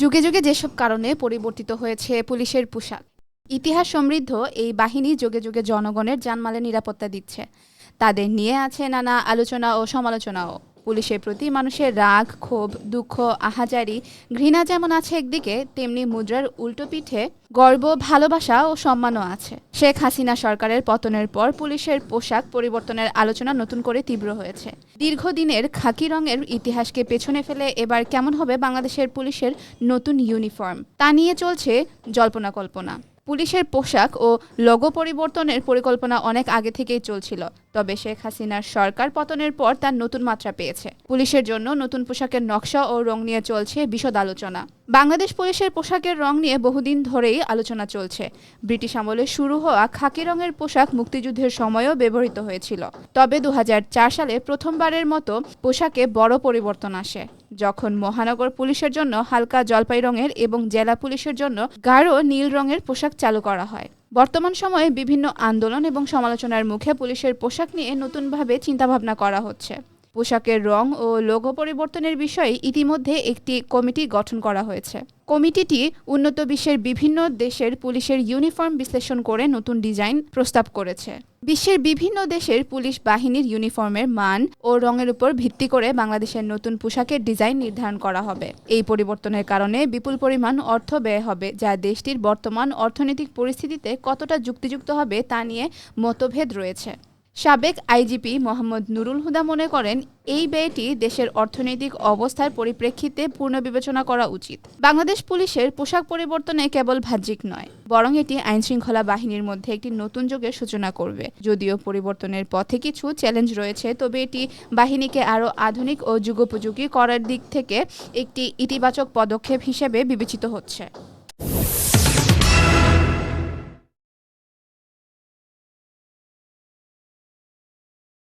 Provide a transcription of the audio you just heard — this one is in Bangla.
যুগে যুগে যেসব কারণে পরিবর্তিত হয়েছে পুলিশের পোশাক, ইতিহাস সমৃদ্ধ এই বাহিনী যুগে যুগে জনগণের জানমালের নিরাপত্তা দিচ্ছে। তাদের নিয়ে আছে নানা আলোচনা ও সমালোচনাও। পুলিশের প্রতি মানুষের রাগ, ক্ষোভ, দুঃখ, আহাজারি, ঘৃণা যেমন আছে একদিকে, তেমনি মুদ্রার উল্টো পিঠে গর্ব, ভালোবাসা ও সম্মানও আছে। শেখ হাসিনা সরকারের পতনের পর পুলিশের পোশাক পরিবর্তনের আলোচনা নতুন করে তীব্র হয়েছে। দীর্ঘদিনের খাকি রঙের ইতিহাসকে পেছনে ফেলে এবার কেমন হবে বাংলাদেশের পুলিশের নতুন ইউনিফর্ম? তা নিয়ে চলছে জল্পনা কল্পনা। পুলিশের পোশাক ও লোগো পরিবর্তনের পরিকল্পনা অনেক আগে থেকেই চলছিল, তবে শেখ হাসিনার সরকার পতনের পর তার নতুন মাত্রা পেয়েছে। পুলিশের জন্য নতুন পোশাকের নকশা ও রং নিয়ে চলছে বিশদ আলোচনা। বাংলাদেশ পুলিশের পোশাকের রং নিয়ে বহুদিন ধরেই আলোচনা চলছে। ব্রিটিশ আমলে শুরু হওয়া খাকি রঙের পোশাক মুক্তিযুদ্ধের সময়ও ব্যবহৃত হয়েছিল। তবে দু হাজার চার সালে প্রথমবারের মতো পোশাকে বড় পরিবর্তন আসে। যখন মহানগর পুলিশের জন্য হালকা জলপাই রঙের এবং জেলা পুলিশের জন্য গাঢ় নীল রঙের পোশাক চালু করা হয়। বর্তমান সময়ে বিভিন্ন আন্দোলন এবং সমালোচনার মুখে পুলিশের পোশাক নিয়ে নতুনভাবে চিন্তাভাবনা করা হচ্ছে। পোশাকের রং ও লোগো পরিবর্তনের বিষয়ে ইতিমধ্যে একটি কমিটি গঠন করা হয়েছে। কমিটিটি উন্নত বিশ্বের বিভিন্ন দেশের পুলিশের ইউনিফর্ম বিশ্লেষণ করে নতুন ডিজাইন প্রস্তাব করেছে। বিশ্বের বিভিন্ন দেশের পুলিশ বাহিনীর ইউনিফর্মের মান ও রঙের উপর ভিত্তি করে বাংলাদেশের নতুন পোশাকের ডিজাইন নির্ধারণ করা হবে। এই পরিবর্তনের কারণে বিপুল পরিমাণ অর্থ ব্যয় হবে, যা দেশটির বর্তমান অর্থনৈতিক পরিস্থিতিতে কতটা যুক্তিযুক্ত হবে তা নিয়ে মতভেদ রয়েছে। সাবেক আইজিপি মোহাম্মদ নুরুল হুদা মনে করেন, এই ব্যয়টি দেশের অর্থনৈতিক অবস্থার পরিপ্রেক্ষিতে পুনর্বিবেচনা করা উচিত। বাংলাদেশ পুলিশের পোশাক পরিবর্তনে কেবল বাহ্যিক নয়, বরং এটি আইনশৃঙ্খলা বাহিনীর মধ্যে একটি নতুন যুগের সূচনা করবে। যদিও পরিবর্তনের পথে কিছু চ্যালেঞ্জ রয়েছে, তবে এটি বাহিনীকে আরও আধুনিক ও যুগোপযোগী করার দিক থেকে একটি ইতিবাচক পদক্ষেপ হিসেবে বিবেচিত হচ্ছে।